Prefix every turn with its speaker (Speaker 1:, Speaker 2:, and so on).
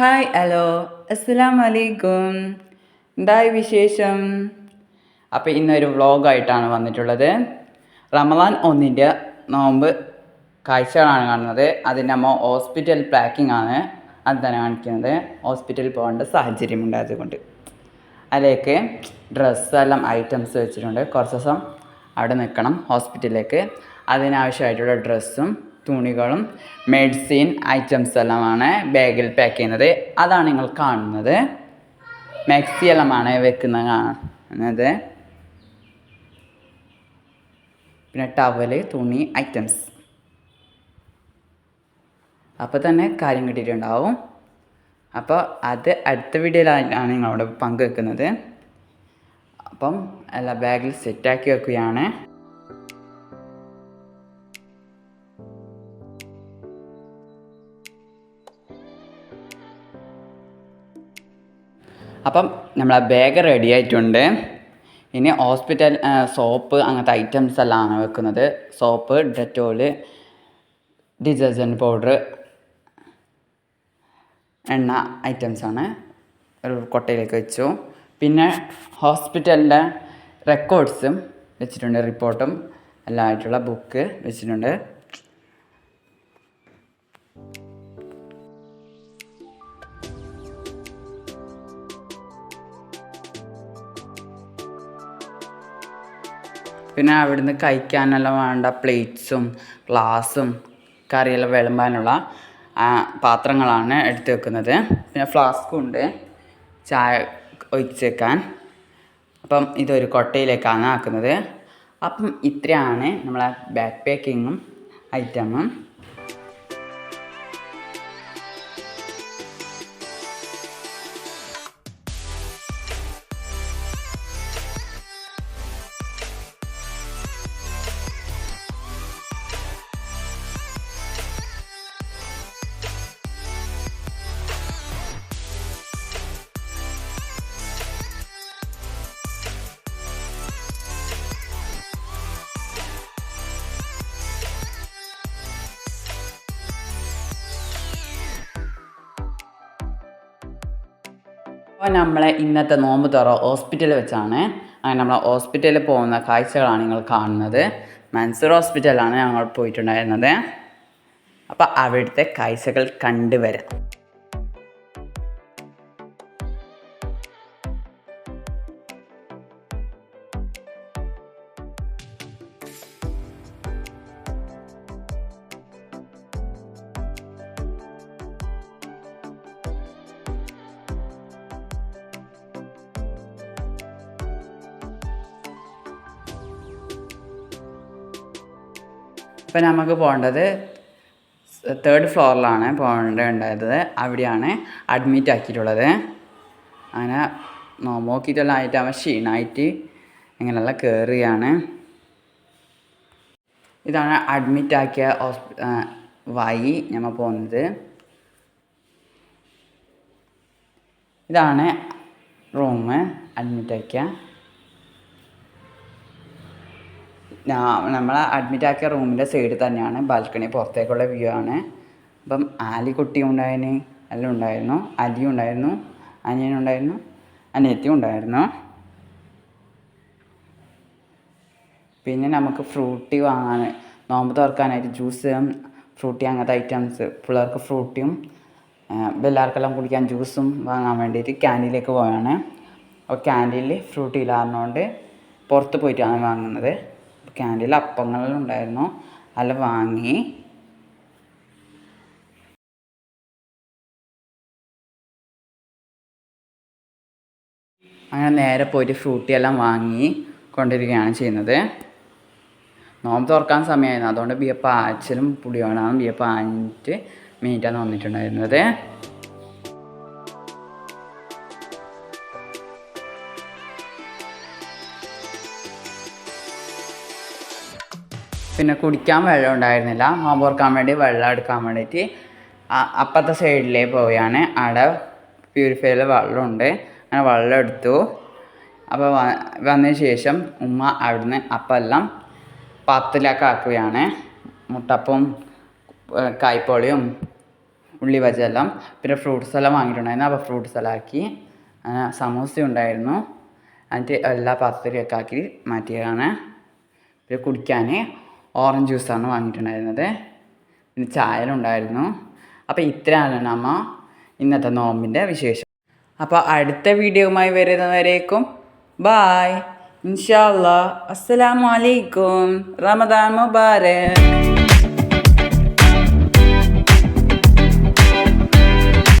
Speaker 1: Hi hello അസ്സലാം വലൈക്കും എന്തായി വിശേഷം? അപ്പോൾ ഇന്നൊരു വ്ളോഗായിട്ടാണ് വന്നിട്ടുള്ളത്. റമദാൻ ഒന്നിന്റെ നോമ്പ് കാഴ്ചകളാണ് കാണുന്നത്. അതിന്റെ അമ്മ ഹോസ്പിറ്റൽ പാക്കിംഗ് ആണ് അത് തന്നെ കാണിക്കുന്നത്. ഹോസ്പിറ്റലിൽ പോകേണ്ട സാഹചര്യം ഉണ്ടായതുകൊണ്ട്. അതിലേക്ക് ഡ്രസ്സെല്ലാം ഐറ്റംസ് വെച്ചിട്ടുണ്ട്. കുറച്ച് ദിവസം അവിടെ നിൽക്കണം ഹോസ്പിറ്റലിലേക്ക്. അതിനാവശ്യമായിട്ടുള്ള ഡ്രസ്സും തുണികളും മെഡിസിൻ ഐറ്റംസ് എല്ലാമാണ് ബാഗിൽ പാക്ക് ചെയ്യുന്നത്. അതാണ് നിങ്ങൾ കാണുന്നത്. മാക്സി എല്ലാമാണ് വെക്കുന്ന കാണുന്നത്. പിന്നെ ടവൽ തുണി ഐറ്റംസ് അപ്പോൾ തന്നെ കാര്യം കിട്ടിയിട്ടുണ്ടാവും. അപ്പോൾ അത് അടുത്ത വീഡിയോയിലാണ് നിങ്ങളോട് പങ്കുവെക്കുന്നത് അപ്പം എല്ലാ ബാഗിൽ സെറ്റാക്കി വെക്കുകയാണ്. അപ്പം നമ്മളെ ബാഗ് റെഡി ആയിട്ടുണ്ട്. ഇനി ഹോസ്പിറ്റൽ സോപ്പ് അങ്ങനത്തെ ഐറ്റംസ് എല്ലാം ആണ് വെക്കുന്നത്. സോപ്പ് ഡെറ്റോൾ ഡിറ്റർജന്റ് പൗഡർ എണ്ണ ഐറ്റംസാണ് ഒരു കൊട്ടയിലേക്ക് വെച്ചു. പിന്നെ ഹോസ്പിറ്റലിന്റെ റെക്കോർഡ്സും വെച്ചിട്ടുണ്ട് റിപ്പോർട്ടും എല്ലാം ആയിട്ടുള്ള ബുക്ക് വെച്ചിട്ടുണ്ട്. പിന്നെ അവിടുന്ന് കഴിക്കാനെല്ലാം വേണ്ട പ്ലേറ്റ്സും ഗ്ലാസും കറിയെല്ലാം വിളമ്പാനുള്ള പാത്രങ്ങളാണ് എടുത്ത് വെക്കുന്നത്. പിന്നെ ഫ്ലാസ്കും ഉണ്ട് ചായ ഒഴിച്ച് വെക്കാൻ. അപ്പം ഇതൊരു കൊട്ടയിലേക്കാണ് ആക്കുന്നത്. അപ്പം ഇത്രയാണ് നമ്മളെ ബാക്ക് പാക്കിങ്ങും ഐറ്റമും അപ്പോൾ നമ്മളെ ഇന്നത്തെ നോമ്പ് തുറ ഹോസ്പിറ്റലിൽ വെച്ചാണ്. അങ്ങനെ നമ്മൾ ഹോസ്പിറ്റലിൽ പോകുന്ന കാഴ്ചകളാണ് നിങ്ങൾ കാണുന്നത്. മൻസൂർ ഹോസ്പിറ്റലാണ് ഞങ്ങൾ പോയിട്ടുണ്ടായിരുന്നത്. അപ്പോൾ അവിടുത്തെ കാഴ്ചകൾ കണ്ടുവരാം. ഇപ്പം നമുക്ക് പോകേണ്ടത് തേർഡ് ഫ്ലോറിലാണ് പോകേണ്ടത് അവിടെയാണ് അഡ്മിറ്റ് ആക്കിയിട്ടുള്ളത്. അങ്ങനെ നോക്കിയിട്ടെല്ലാം ആയിട്ട് അവൻ ക്ഷീണമായിട്ട് ഇങ്ങനെയുള്ള കയറുകയാണ് ഇതാണ് അഡ്മിറ്റ് ആക്കിയ ഹോസ്പി വഴി നമ്മൾ പോകുന്നത്. ഇതാണ് റൂം അഡ്മിറ്റ് ആക്കിയ നമ്മൾ അഡ്മിറ്റ് ആക്കിയ റൂമിന്റെ സൈഡിൽ തന്നെയാണ്. ബാൽക്കണി പുറത്തേക്കുള്ള വ്യൂ ആണ്. അപ്പം ആലിക്കുട്ടി ഉണ്ടായിന്. എല്ലാം ഉണ്ടായിരുന്നു. അലി ഉണ്ടായിരുന്നു. അനിയനുണ്ടായിരുന്നു അനിയത്തിയും ഉണ്ടായിരുന്നു. പിന്നെ നമുക്ക് ഫ്രൂട്ടി വാങ്ങാൻ നോമ്പ് തുറക്കാനായിട്ട് ജ്യൂസ് ഫ്രൂട്ടി അങ്ങനത്തെ ഐറ്റംസ് പിള്ളേർക്ക് ഫ്രൂട്ടിയും എല്ലാവർക്കെല്ലാം കുടിക്കാൻ ജ്യൂസും വാങ്ങാൻ വേണ്ടിയിട്ട് ക്യാന്റീനിലേക്ക് പോയാണ് അപ്പോൾ ക്യാന്റീനിൽ ഫ്രൂട്ടി ഇല്ലായിരുന്നതുകൊണ്ട് പുറത്ത് പോയിട്ടാണ് വാങ്ങുന്നത്. ക്യാന്റീനിൽ അപ്പങ്ങളെല്ലാം ഉണ്ടായിരുന്നു അല്ല വാങ്ങി. അങ്ങനെ നേരെ പോയിട്ട് ഫ്രൂട്ടി എല്ലാം വാങ്ങി കൊണ്ടിരിക്കുകയാണ് ചെയ്യുന്നത്. നോമ്പ് തുറക്കാൻ സമയമായിരുന്നു. അതുകൊണ്ട് ബിയ പാച്ചിലും പുളിയോണാവും. ബിയ പാഞ്ഞിട്ട് മീറ്റാണ് വന്നിട്ടുണ്ടായിരുന്നത്. പിന്നെ കുടിക്കാൻ വെള്ളം ഉണ്ടായിരുന്നില്ല. നോമ്പ് തുറക്കാൻ വേണ്ടി വെള്ളം എടുക്കാൻ വേണ്ടിയിട്ട് അപ്പുറത്തെ സൈഡിലേ പോവുകയാണ് അവിടെ പ്യൂരിഫയറിൽ വെള്ളമുണ്ട്. അങ്ങനെ വെള്ളം എടുത്തു. അപ്പോൾ വന്നതിന് ശേഷം ഉമ്മ അവിടുന്ന് അപ്പം എല്ലാം പത്തിലൊക്കെ ആക്കുകയാണ്. മുട്ടപ്പും കായ്പോളിയും ഉള്ളി വജെല്ലാം പിന്നെ ഫ്രൂട്ട്സ് എല്ലാം വാങ്ങിയിട്ടുണ്ടായിരുന്നു. അപ്പോൾ ഫ്രൂട്ട്സ് എല്ലാം ആക്കി. സമൂസ ഉണ്ടായിരുന്നു. എന്നിട്ട് എല്ലാ പാത്രത്തിലൊക്കെ ആക്കി മാറ്റിയതാണ്. പിന്നെ കുടിക്കാൻ ഓറഞ്ച് ജ്യൂസാണ് വാങ്ങിയിട്ടുണ്ടായിരുന്നത്. പിന്നെ ചായ ഉണ്ടായിരുന്നു അപ്പോൾ ഇത്രയാണ് നമ്മ ഇന്നത്തെ നോമ്പിന്റെ വിശേഷം. അപ്പോൾ അടുത്ത വീഡിയോയുമായി വരുന്നവരേക്കും ബായ്. ഇൻഷാല്ലാ അസ്സലാമലൈക്കും റമദാൻ മുബാരക്.